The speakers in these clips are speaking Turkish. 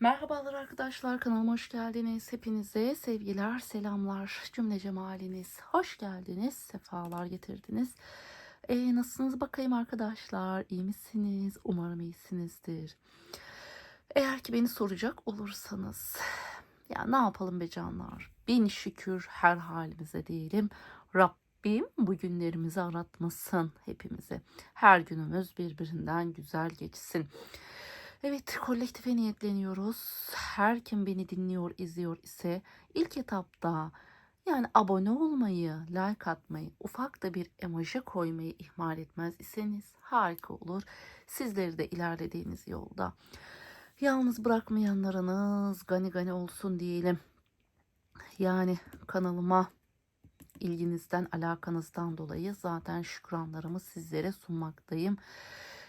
Merhabalar arkadaşlar kanalıma hoş geldiniz. Hepinize sevgiler, selamlar. Cümle cemaliniz. Hoş geldiniz. Sefalar getirdiniz. Ee, nasılsınız bakayım arkadaşlar? İyi misiniz? Umarım iyisinizdir. Eğer ki beni soracak olursanız ya ne yapalım be canlar? Bin şükür her halimize diyelim. Rabbim bu günlerimizi aratmasın hepimize. Her günümüz birbirinden güzel geçsin. Evet, kolektife niyetleniyoruz. Her kim beni dinliyor, izliyor ise ilk etapta yani abone olmayı, like atmayı, ufak da bir emoji koymayı ihmal etmez iseniz harika olur. Sizleri de ilerlediğiniz yolda yalnız bırakmayanlarınız gani gani olsun diyelim. Yani kanalıma ilginizden, alakanızdan dolayı zaten şükranlarımı sizlere sunmaktayım.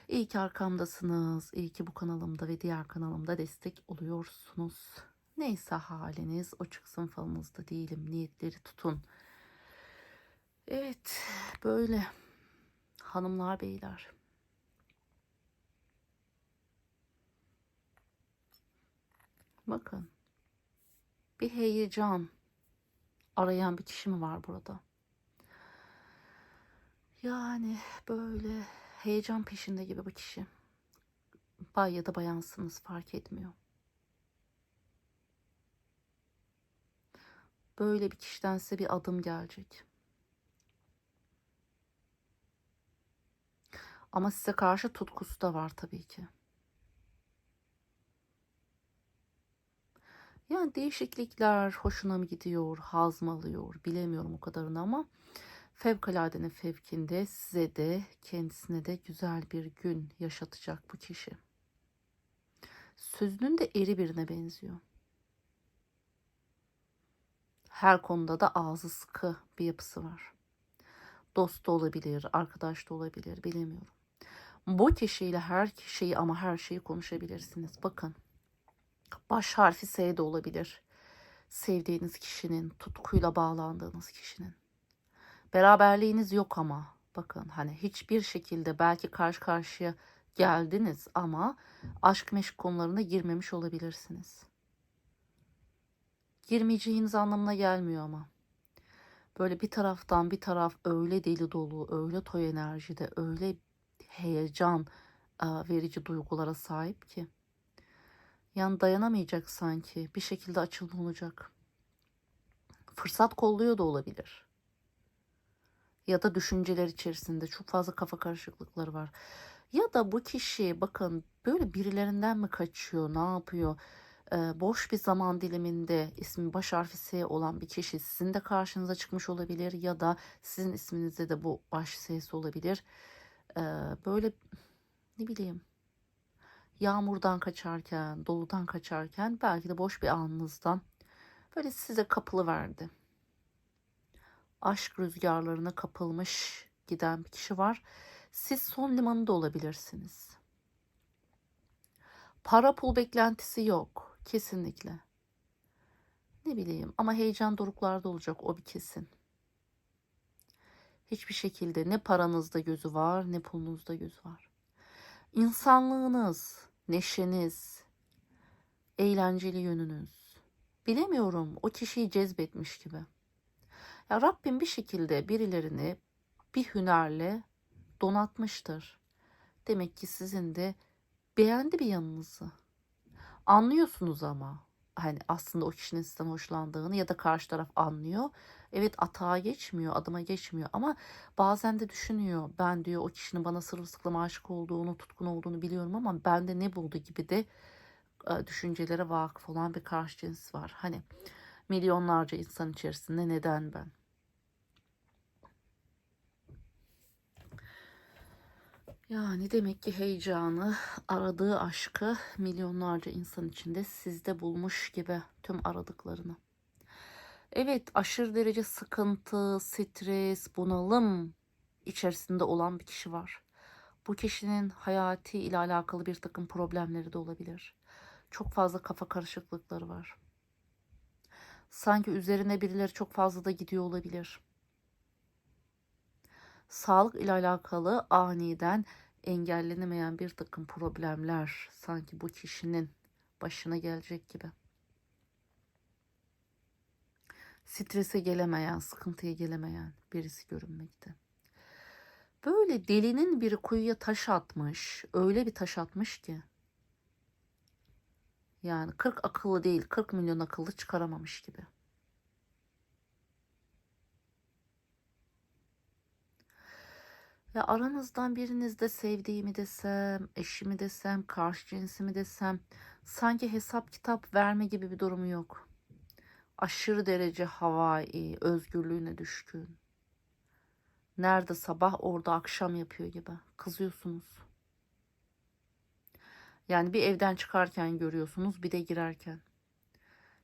İyi ki arkamdasınız. İyi ki bu kanalımda ve diğer kanalımda destek oluyorsunuz. Neyse haliniz o çıksın falınızda değilim. Niyetleri tutun. Evet böyle hanımlar beyler. Bakın bir heyecan arayan bir kişi mi var burada? Yani böyle heyecan peşinde gibi bu kişi. Bay ya da bayansınız fark etmiyor. Böyle bir kişiden size bir adım gelecek. Ama size karşı tutkusu da var tabii ki. Yani değişiklikler hoşuna mı gidiyor, haz mı alıyor bilemiyorum o kadarını ama fevkaladenin fevkinde size de kendisine de güzel bir gün yaşatacak bu kişi. Sözünün de eri birine benziyor. Her konuda da ağzı sıkı bir yapısı var. Dost da olabilir, arkadaş da olabilir, bilemiyorum. Bu kişiyle her şeyi ama her şeyi konuşabilirsiniz. Bakın. Baş harfi S de olabilir. Sevdiğiniz kişinin, tutkuyla bağlandığınız kişinin. Beraberliğiniz yok ama bakın hani hiçbir şekilde belki karşı karşıya geldiniz ama aşk meşk konularına girmemiş olabilirsiniz. Girmeyeceğiniz anlamına gelmiyor ama. Böyle bir taraftan bir taraf öyle deli dolu, öyle toy enerjide, öyle heyecan verici duygulara sahip ki. Yani dayanamayacak sanki. Bir şekilde açılma olacak. Fırsat kolluyor da olabilir. Ya da düşünceler içerisinde çok fazla kafa karışıklıkları var. Ya da bu kişi bakın böyle birilerinden mi kaçıyor, ne yapıyor? Ee, boş bir zaman diliminde ismi baş harfi S olan bir kişi sizin de karşınıza çıkmış olabilir ya da sizin isminizde de bu baş S'si olabilir. Ee, böyle ne bileyim yağmurdan kaçarken, doludan kaçarken belki de boş bir anınızdan böyle size kapılı verdi. Aşk rüzgarlarına kapılmış giden bir kişi var. Siz son limanı da olabilirsiniz. Para pul beklentisi yok. Kesinlikle. Ne bileyim ama heyecan doruklarda olacak o bir kesin. Hiçbir şekilde ne paranızda gözü var ne pulunuzda gözü var. İnsanlığınız, neşeniz, eğlenceli yönünüz. Bilemiyorum o kişiyi cezbetmiş gibi. Ya Rabbim bir şekilde birilerini bir hünerle donatmıştır. Demek ki sizin de beğendi bir yanınızı. Anlıyorsunuz ama hani aslında o kişinin sizden hoşlandığını ya da karşı taraf anlıyor. Evet atağa geçmiyor, adıma geçmiyor ama bazen de düşünüyor. Ben diyor o kişinin bana sırılsıklam aşık olduğunu, tutkun olduğunu biliyorum ama bende ne buldu gibi de e, düşüncelere vakıf olan bir karşı cins var. Hani milyonlarca insan içerisinde neden ben? Yani demek ki heyecanı, aradığı aşkı milyonlarca insan içinde sizde bulmuş gibi tüm aradıklarını. Evet aşırı derece sıkıntı, stres, bunalım içerisinde olan bir kişi var. Bu kişinin hayati ile alakalı bir takım problemleri de olabilir. Çok fazla kafa karışıklıkları var. Sanki üzerine birileri çok fazla da gidiyor olabilir. Sağlık ile alakalı aniden engellenemeyen bir takım problemler sanki bu kişinin başına gelecek gibi. Strese gelemeyen, sıkıntıya gelemeyen birisi görünmekte. Böyle delinin biri kuyuya taş atmış. Öyle bir taş atmış ki. Yani 40 akıllı değil 40 milyon akıllı çıkaramamış gibi. Ve aranızdan biriniz de sevdiğimi desem, eşimi desem, karşı cinsimi desem sanki hesap kitap verme gibi bir durumu yok. Aşırı derece havai, özgürlüğüne düşkün. Nerede sabah orada akşam yapıyor gibi. Kızıyorsunuz. Yani bir evden çıkarken görüyorsunuz bir de girerken.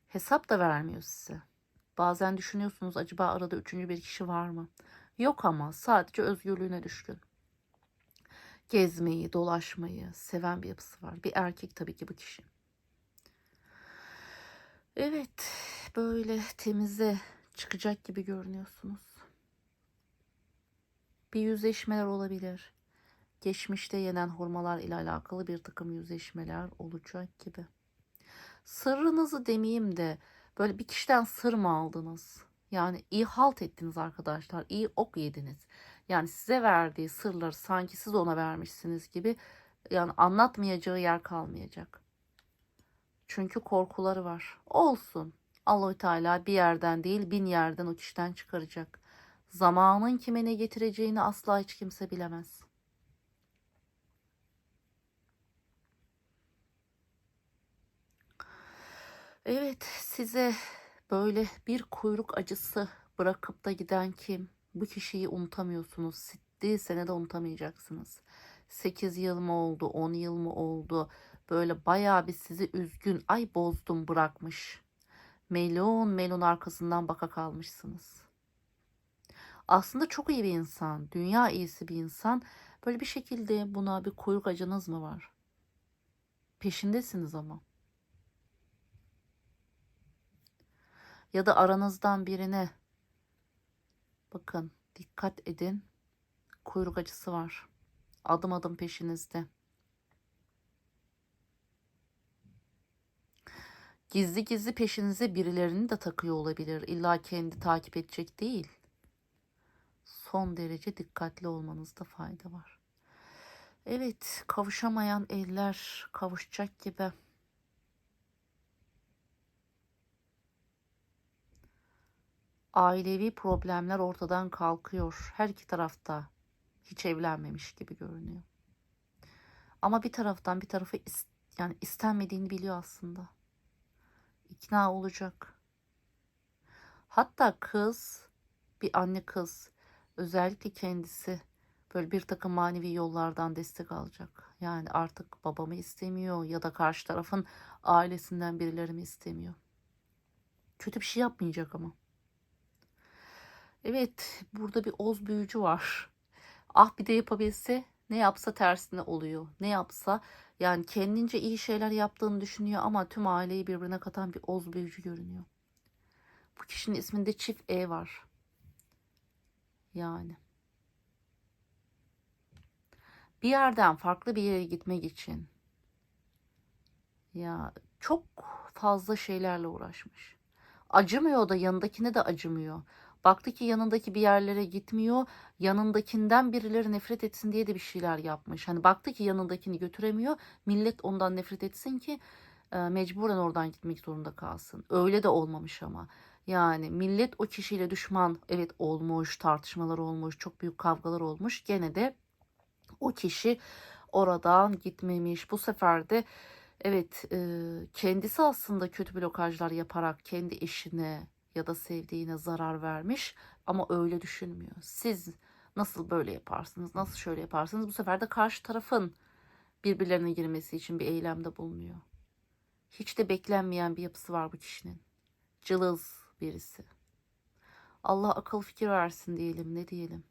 Hesap da vermiyor size. Bazen düşünüyorsunuz acaba arada üçüncü bir kişi var mı? Yok ama sadece özgürlüğüne düşkün. Gezmeyi, dolaşmayı seven bir yapısı var. Bir erkek tabii ki bu kişi. Evet, böyle temize çıkacak gibi görünüyorsunuz. Bir yüzleşmeler olabilir. Geçmişte yenen hurmalar ile alakalı bir takım yüzleşmeler olacak gibi. Sırrınızı demeyeyim de böyle bir kişiden sır mı aldınız? Yani iyi halt ettiniz arkadaşlar. iyi ok yediniz. Yani size verdiği sırları sanki siz ona vermişsiniz gibi yani anlatmayacağı yer kalmayacak. Çünkü korkuları var. Olsun. Allahü Teala bir yerden değil bin yerden o kişiden çıkaracak. Zamanın kime ne getireceğini asla hiç kimse bilemez. Evet size böyle bir kuyruk acısı bırakıp da giden kim? Bu kişiyi unutamıyorsunuz. Sittiği sene de unutamayacaksınız. 8 yıl mı oldu, 10 yıl mı oldu? Böyle bayağı bir sizi üzgün, ay bozdum bırakmış. Melon melon arkasından baka kalmışsınız. Aslında çok iyi bir insan, dünya iyisi bir insan. Böyle bir şekilde buna bir kuyruk acınız mı var? Peşindesiniz ama. Ya da aranızdan birine bakın dikkat edin kuyruk acısı var. Adım adım peşinizde. Gizli gizli peşinize birilerini de takıyor olabilir. İlla kendi takip edecek değil. Son derece dikkatli olmanızda fayda var. Evet, kavuşamayan eller kavuşacak gibi. Ailevi problemler ortadan kalkıyor. Her iki tarafta hiç evlenmemiş gibi görünüyor. Ama bir taraftan bir tarafı yani istenmediğini biliyor aslında. İkna olacak. Hatta kız, bir anne kız, özellikle kendisi böyle bir takım manevi yollardan destek alacak. Yani artık babamı istemiyor ya da karşı tarafın ailesinden birileri mi istemiyor. Kötü bir şey yapmayacak ama. Evet, burada bir oz büyücü var. Ah bir de yapabilse ne yapsa tersine oluyor. Ne yapsa yani kendince iyi şeyler yaptığını düşünüyor ama tüm aileyi birbirine katan bir oz büyücü görünüyor. Bu kişinin isminde çift E var. Yani. Bir yerden farklı bir yere gitmek için ya çok fazla şeylerle uğraşmış. Acımıyor da yanındakine de acımıyor. Baktı ki yanındaki bir yerlere gitmiyor. Yanındakinden birileri nefret etsin diye de bir şeyler yapmış. Hani baktı ki yanındakini götüremiyor. Millet ondan nefret etsin ki e, mecburen oradan gitmek zorunda kalsın. Öyle de olmamış ama. Yani millet o kişiyle düşman evet olmuş, tartışmalar olmuş, çok büyük kavgalar olmuş. Gene de o kişi oradan gitmemiş. Bu sefer de evet e, kendisi aslında kötü blokajlar yaparak kendi eşine, ya da sevdiğine zarar vermiş ama öyle düşünmüyor. Siz nasıl böyle yaparsınız, nasıl şöyle yaparsınız bu sefer de karşı tarafın birbirlerine girmesi için bir eylemde bulunuyor. Hiç de beklenmeyen bir yapısı var bu kişinin. Cılız birisi. Allah akıl fikir versin diyelim ne diyelim.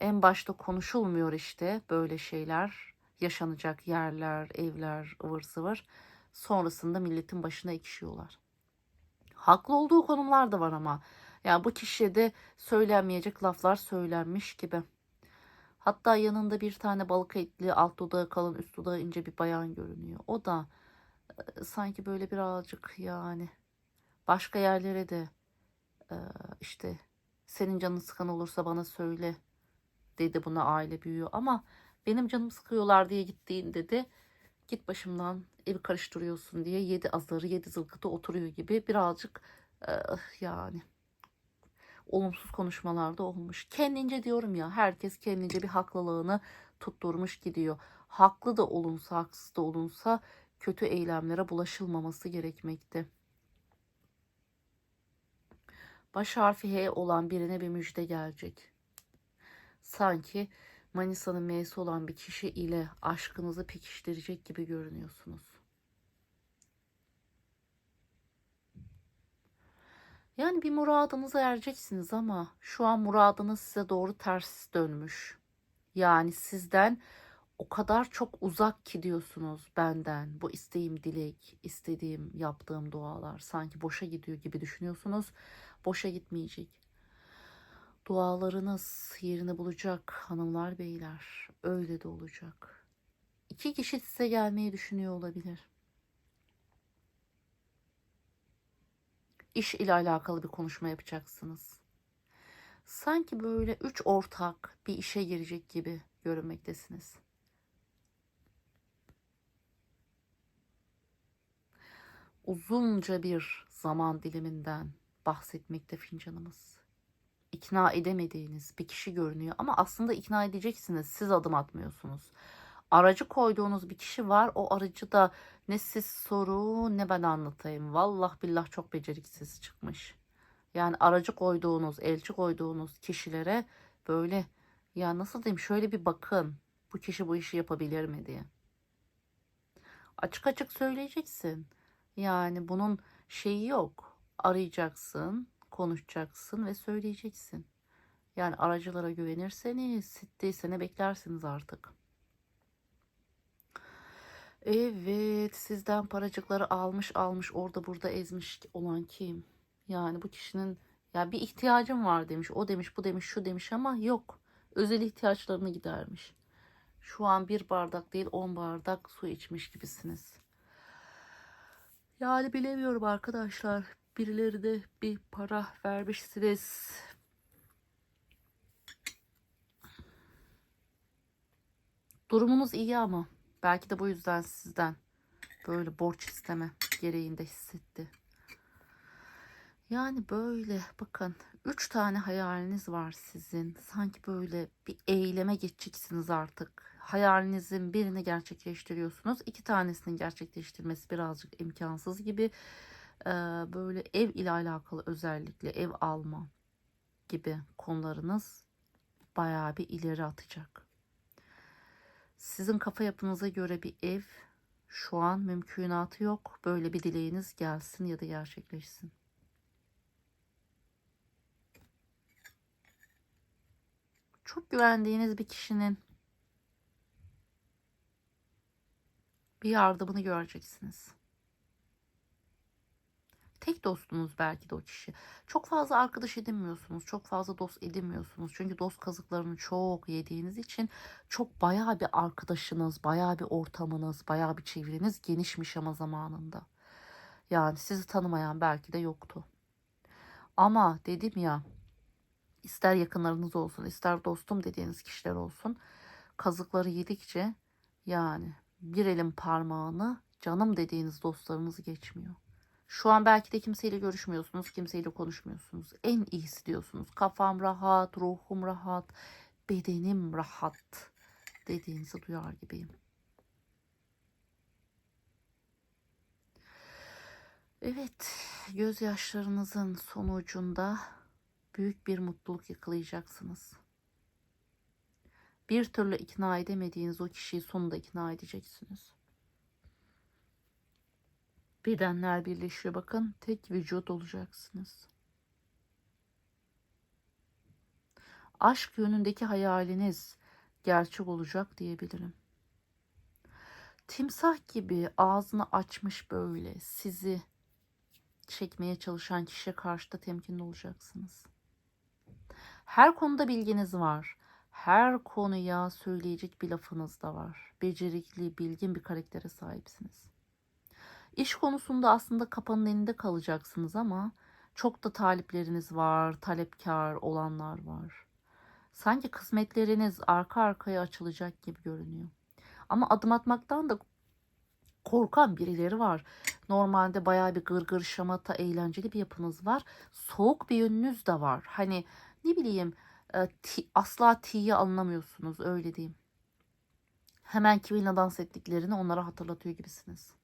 En başta konuşulmuyor işte böyle şeyler. Yaşanacak yerler, evler, ıvır zıvır. Sonrasında milletin başına ekşiyorlar. Haklı olduğu konumlar da var ama. Yani bu kişiye de söylenmeyecek laflar söylenmiş gibi. Hatta yanında bir tane balık etli alt dudağı kalın üst dudağı ince bir bayan görünüyor. O da e, sanki böyle birazcık yani başka yerlere de e, işte senin canın sıkan olursa bana söyle dedi buna aile büyüğü ama benim canım sıkıyorlar diye gittiğin dedi. Git başımdan evi karıştırıyorsun diye yedi azarı yedi zılgıtı oturuyor gibi birazcık e, yani olumsuz konuşmalarda olmuş. Kendince diyorum ya herkes kendince bir haklılığını tutturmuş gidiyor. Haklı da olunsa haksız da olunsa kötü eylemlere bulaşılmaması gerekmekte. Baş harfi H olan birine bir müjde gelecek. Sanki Manisa'nın M'si olan bir kişi ile aşkınızı pekiştirecek gibi görünüyorsunuz. Yani bir muradınıza ereceksiniz ama şu an muradınız size doğru ters dönmüş. Yani sizden o kadar çok uzak ki diyorsunuz benden. Bu isteğim dilek, istediğim, yaptığım dualar sanki boşa gidiyor gibi düşünüyorsunuz. Boşa gitmeyecek. Dualarınız yerini bulacak hanımlar beyler. Öyle de olacak. İki kişi size gelmeyi düşünüyor olabilir. İş ile alakalı bir konuşma yapacaksınız. Sanki böyle üç ortak bir işe girecek gibi görünmektesiniz. Uzunca bir zaman diliminden bahsetmekte fincanımız ikna edemediğiniz bir kişi görünüyor ama aslında ikna edeceksiniz. Siz adım atmıyorsunuz. Aracı koyduğunuz bir kişi var. O aracı da ne siz soru ne ben anlatayım. Vallah billah çok beceriksiz çıkmış. Yani aracı koyduğunuz, elçi koyduğunuz kişilere böyle ya nasıl diyeyim şöyle bir bakın. Bu kişi bu işi yapabilir mi diye. Açık açık söyleyeceksin. Yani bunun şeyi yok. Arayacaksın, konuşacaksın ve söyleyeceksin. Yani aracılara güvenirseniz sittiyse ne beklersiniz artık. Evet sizden paracıkları almış almış orada burada ezmiş olan kim? Yani bu kişinin ya bir ihtiyacım var demiş. O demiş bu demiş şu demiş ama yok. Özel ihtiyaçlarını gidermiş. Şu an bir bardak değil on bardak su içmiş gibisiniz. Yani bilemiyorum arkadaşlar. Birileri de bir para vermişsiniz. Durumunuz iyi ama belki de bu yüzden sizden böyle borç isteme gereğinde hissetti. Yani böyle bakın üç tane hayaliniz var sizin. Sanki böyle bir eyleme geçeceksiniz artık. Hayalinizin birini gerçekleştiriyorsunuz. İki tanesinin gerçekleştirmesi birazcık imkansız gibi. Böyle ev ile alakalı özellikle ev alma gibi konularınız bayağı bir ileri atacak. Sizin kafa yapınıza göre bir ev şu an mümkünatı yok. Böyle bir dileğiniz gelsin ya da gerçekleşsin. Çok güvendiğiniz bir kişinin bir yardımını göreceksiniz. Tek dostunuz belki de o kişi. Çok fazla arkadaş edinmiyorsunuz. Çok fazla dost edinmiyorsunuz. Çünkü dost kazıklarını çok yediğiniz için çok bayağı bir arkadaşınız, bayağı bir ortamınız, bayağı bir çevreniz genişmiş ama zamanında. Yani sizi tanımayan belki de yoktu. Ama dedim ya ister yakınlarınız olsun ister dostum dediğiniz kişiler olsun kazıkları yedikçe yani bir elin parmağını canım dediğiniz dostlarınız geçmiyor. Şu an belki de kimseyle görüşmüyorsunuz, kimseyle konuşmuyorsunuz. En iyisi diyorsunuz. Kafam rahat, ruhum rahat, bedenim rahat dediğinizi duyar gibiyim. Evet, gözyaşlarınızın sonucunda büyük bir mutluluk yakalayacaksınız. Bir türlü ikna edemediğiniz o kişiyi sonunda ikna edeceksiniz. Bedenler birleşiyor bakın. Tek vücut olacaksınız. Aşk yönündeki hayaliniz gerçek olacak diyebilirim. Timsah gibi ağzını açmış böyle sizi çekmeye çalışan kişiye karşı da temkinli olacaksınız. Her konuda bilginiz var. Her konuya söyleyecek bir lafınız da var. Becerikli, bilgin bir karaktere sahipsiniz. İş konusunda aslında kapanın elinde kalacaksınız ama çok da talipleriniz var, talepkar olanlar var. Sanki kısmetleriniz arka arkaya açılacak gibi görünüyor. Ama adım atmaktan da korkan birileri var. Normalde bayağı bir gırgır şamata eğlenceli bir yapınız var. Soğuk bir yönünüz de var. Hani ne bileyim e, asla tiye alınamıyorsunuz öyle diyeyim. Hemen kiminle dans ettiklerini onlara hatırlatıyor gibisiniz.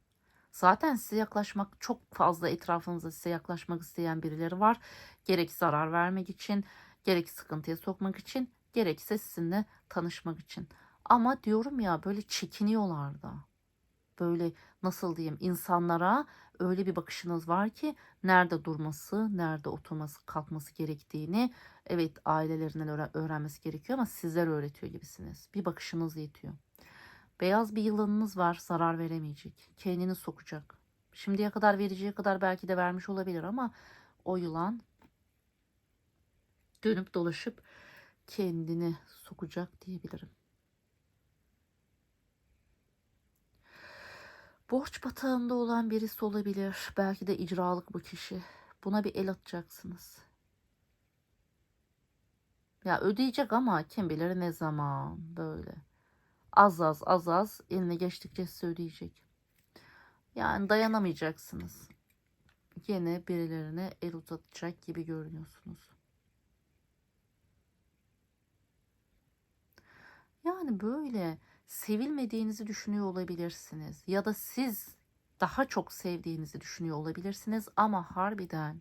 Zaten size yaklaşmak çok fazla etrafınızda size yaklaşmak isteyen birileri var. Gerek zarar vermek için, gerek sıkıntıya sokmak için, gerekse sizinle tanışmak için. Ama diyorum ya böyle çekiniyorlar da. Böyle nasıl diyeyim insanlara öyle bir bakışınız var ki nerede durması, nerede oturması, kalkması gerektiğini evet ailelerinden öğren- öğrenmesi gerekiyor ama sizler öğretiyor gibisiniz. Bir bakışınız yetiyor. Beyaz bir yılanınız var zarar veremeyecek. Kendini sokacak. Şimdiye kadar vereceği kadar belki de vermiş olabilir ama o yılan dönüp dolaşıp kendini sokacak diyebilirim. Borç batağında olan birisi olabilir. Belki de icralık bu kişi. Buna bir el atacaksınız. Ya ödeyecek ama kim bilir ne zaman böyle. Az az az az eline geçtikçe size ödeyecek. Yani dayanamayacaksınız. Yine birilerine el uzatacak gibi görünüyorsunuz. Yani böyle sevilmediğinizi düşünüyor olabilirsiniz. Ya da siz daha çok sevdiğinizi düşünüyor olabilirsiniz ama harbiden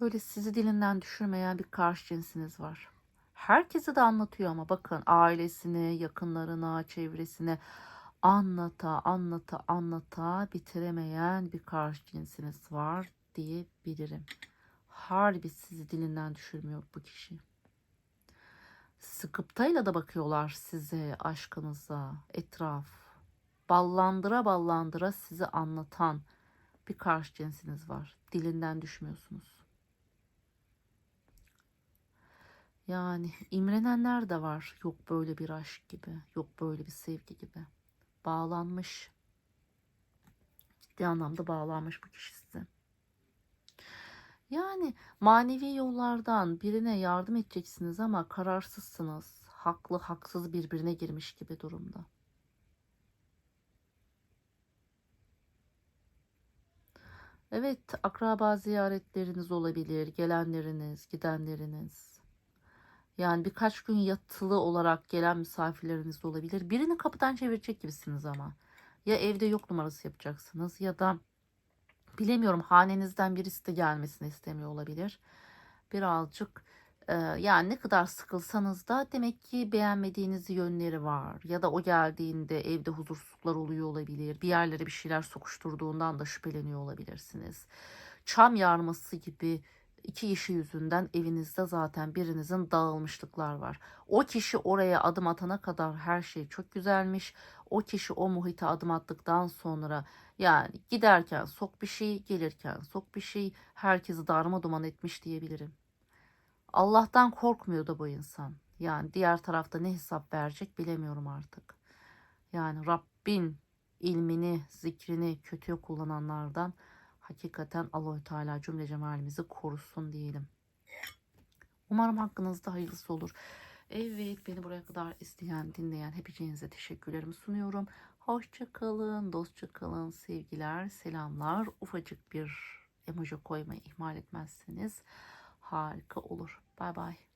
böyle sizi dilinden düşürmeyen bir karşı cinsiniz var. Herkese de anlatıyor ama bakın ailesine, yakınlarına, çevresine anlata anlata anlata bitiremeyen bir karşı cinsiniz var diyebilirim. Harbi sizi dilinden düşürmüyor bu kişi. Sıkıptayla da bakıyorlar size, aşkınıza, etraf. Ballandıra ballandıra sizi anlatan bir karşı cinsiniz var. Dilinden düşmüyorsunuz. Yani imrenenler de var. Yok böyle bir aşk gibi, yok böyle bir sevgi gibi. Bağlanmış. Ciddi anlamda bağlanmış bu kişi size. Yani manevi yollardan birine yardım edeceksiniz ama kararsızsınız. Haklı haksız birbirine girmiş gibi durumda. Evet, akraba ziyaretleriniz olabilir, gelenleriniz, gidenleriniz. Yani birkaç gün yatılı olarak gelen misafirleriniz de olabilir. Birini kapıdan çevirecek gibisiniz ama. Ya evde yok numarası yapacaksınız ya da bilemiyorum hanenizden birisi de gelmesini istemiyor olabilir. Birazcık e, yani ne kadar sıkılsanız da demek ki beğenmediğiniz yönleri var. Ya da o geldiğinde evde huzursuzluklar oluyor olabilir. Bir yerlere bir şeyler sokuşturduğundan da şüpheleniyor olabilirsiniz. Çam yarması gibi iki kişi yüzünden evinizde zaten birinizin dağılmışlıklar var. O kişi oraya adım atana kadar her şey çok güzelmiş. O kişi o muhite adım attıktan sonra yani giderken sok bir şey, gelirken sok bir şey, herkesi darma duman etmiş diyebilirim. Allah'tan korkmuyor da bu insan. Yani diğer tarafta ne hesap verecek bilemiyorum artık. Yani Rabbin ilmini, zikrini kötüye kullananlardan hakikaten Allahü Teala cümle cemalimizi korusun diyelim. Umarım hakkınızda hayırlısı olur. Evet beni buraya kadar izleyen, dinleyen hepinize teşekkürlerimi sunuyorum. Hoşça kalın, dostça kalın, sevgiler, selamlar. Ufacık bir emoji koymayı ihmal etmezseniz harika olur. Bay bay.